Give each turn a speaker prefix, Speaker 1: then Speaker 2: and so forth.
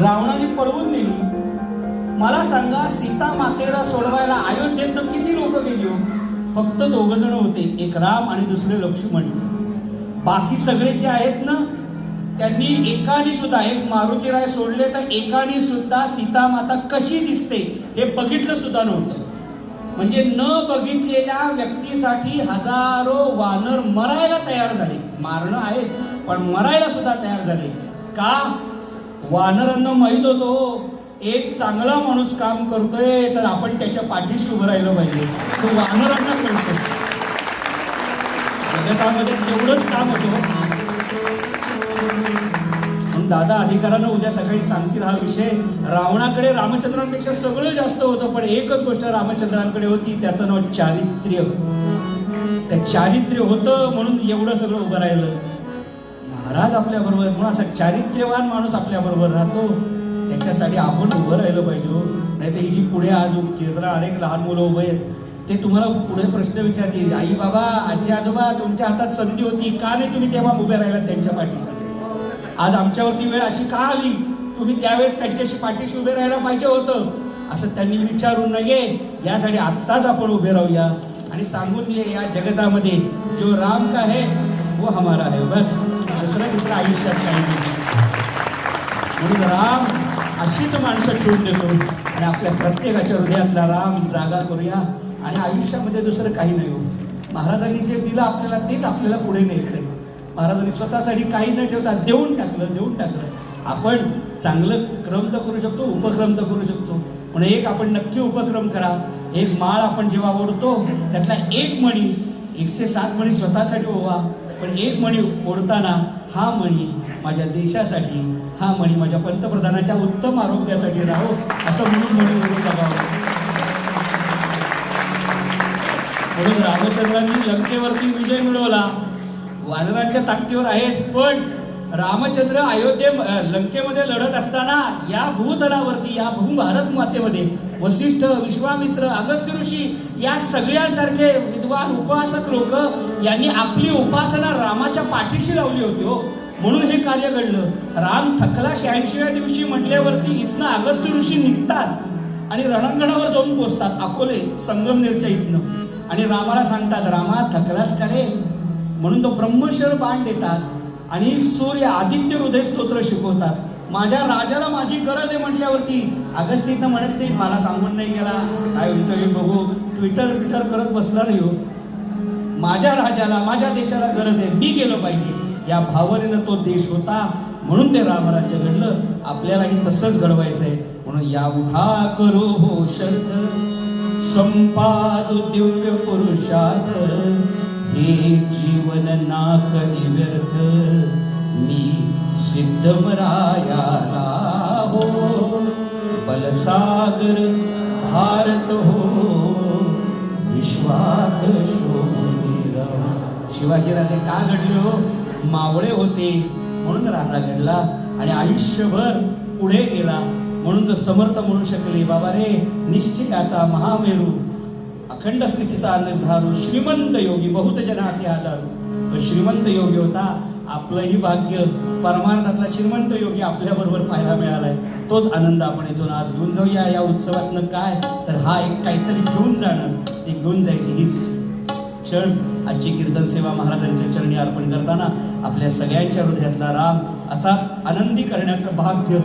Speaker 1: रावणाने पळवून नेली. मला सांगा सीता मातेला सोडवायला अयोध्येत किती लोक गेली हो? फक्त दोघ जण होते एक राम आणि दुसरे लक्ष्मण. बाकी सगळे जे आहेत ना त्यांनी एकाने सुद्धा एक मारुतीराय सोडले तर एकाने सुद्धा सीता माता कशी दिसते हे बघितलं सुद्धा नव्हतं. म्हणजे न बघितलेल्या व्यक्तीसाठी हजारो वानर मरायला तयार झाले. मारणं आहेच पण मरायला सुद्धा तयार झाले. का? वानरांना माहीत होतो एक चांगला माणूस काम करतोय तर आपण त्याच्या पाठीशी उभं राहिलं पाहिजे. तो वानरांना कळतो. जगतामध्ये तेवढंच काम होतं. दादा अधिकारानं उद्या सकाळी सांगतील हा विषय. रावणाकडे रामचंद्रांपेक्षा सगळं जास्त होतं पण एकच गोष्ट रामचंद्रांकडे होती त्याचं नाव चारित्र्य. त्या चारित्र्य होतं म्हणून एवढं सगळं उभं राहिलं. महाराज आपल्याबरोबर म्हणून असा चारित्र्यवान माणूस आपल्याबरोबर राहतो त्याच्यासाठी आपण उभं राहिलं पाहिजे हो. नाही तर ही जी पुढे आज केंद्र अनेक लहान मुलं उभे आहेत ते तुम्हाला पुढे प्रश्न विचारतील आई बाबा आजी आजोबा तुमच्या हातात संधी होती का नाही तुम्ही तेव्हा उभे राहिलात त्यांच्या पाठीशी? आज आमच्यावरती वेळ अशी का आली? तुम्ही त्यावेळेस त्यांच्याशी पाठीशी उभे राहायला पाहिजे होतं. असं त्यांनी विचारू नये. यासाठी आत्ताच आपण उभे राहूया. आणि सांगून या जगतामध्ये जो राम का है वो हमारा है। बस दुसरं तिसरं आयुष्यात काही नाही म्हणून राम अशीच माणसं ठेवून देतो आणि आपल्या प्रत्येकाच्या हृदयातला राम जागा करूया आणि आयुष्यामध्ये दुसरं काही नाही हो. महाराजांनी जे दिलं आपल्याला तेच आपल्याला पुढे न्यायचं आहे महाराजांनी स्वतःसाठी काही न ठेवता देऊन टाकलं देऊन टाकलं. आपण चांगलं क्रम तर करू शकतो उपक्रम तर करू शकतो. म्हणून एक आपण नक्की उपक्रम करा. एक माळ आपण जेव्हा ओढतो त्यातला एक मणी एकशे सात मणी स्वतःसाठी ओवा. पण एक मणी ओढताना हा मणी माझ्या देशासाठी हा मणी माझ्या पंतप्रधानाच्या उत्तम आरोग्यासाठी राहो असं म्हणून मणी ओढून बघावं म्हणून रामचंद्रांनी लंकेवरती विजय मिळवला. वानरांच्या ताकदीवर आहेस पण रामचंद्र अयोध्ये लंकेमध्ये लढत असताना या भूतलावरती या भूभारत मातेमध्ये वसिष्ठ विश्वामित्र अगस्त्य ऋषी या सगळ्यांसारखे विद्वान उपासक लोक यांनी आपली उपासना रामाच्या पाठीशी लावली होती हो. म्हणून हे कार्य घडलं. राम थकला शहाऐंशीव्या दिवशी म्हटल्यावरती इथनं अगस्त्य ऋषी निघतात आणि रणांगणावर जाऊन पोचतात अकोले संगमनेरच्या इथनं. आणि रामाला सांगतात रामा थकलास का रे? म्हणून तो ब्रह्मशर बाण देतात. आणि सूर्य आदित्य हृदय स्तोत्र शिकवतात. माझ्या राजाला माझी गरज आहे म्हटल्यावरती अगस्तीनं म्हणत नाही मला सांगून नाही गेला. काय होतं हे बघू. ट्विटर ट्विटर करत बसला नाही हो. माझ्या राजाला माझ्या देशाला गरज आहे. मी गेलो पाहिजे. या भावनेनं तो देश होता. म्हणून ते रामराज्य घडलं. आपल्यालाही तसंच घडवायचं आहे म्हणून या उठा करो हो शर्त संपाद दिव्य पुरुषार्थ. हे जीवन ना कधी व्यर्थ मी सिद्धमरायाला हो. बलसागर भारत हो विश्वात शोभिरा शिवाजीराजे का घडले हो? मावळे होते म्हणून राजा घडला आणि आयुष्यभर पुढे गेला म्हणून तो समर्थ म्हणू शकले बाबा रे निश्चयाचा महामेरू अखंड स्थितीचा निर्धारू श्रीमंत योगी बहुत जनासे आधारू तो श्रीमंत योगी होता आपलंही भाग्य परमार्थातला श्रीमंत योगी आपल्या बरोबर पाहायला मिळालाय. तोच आनंद आपण इथून आज घेऊन जाऊया. या उत्सवातनं काय? तर हा एक काहीतरी घेऊन जाणं. ते घेऊन जायची हीच क्षण. आजची कीर्तन सेवा महाराजांच्या चरणी अर्पण करताना आपल्या सगळ्यांच्या हृदयातला राम असाच आनंदी करण्याचं भाग्य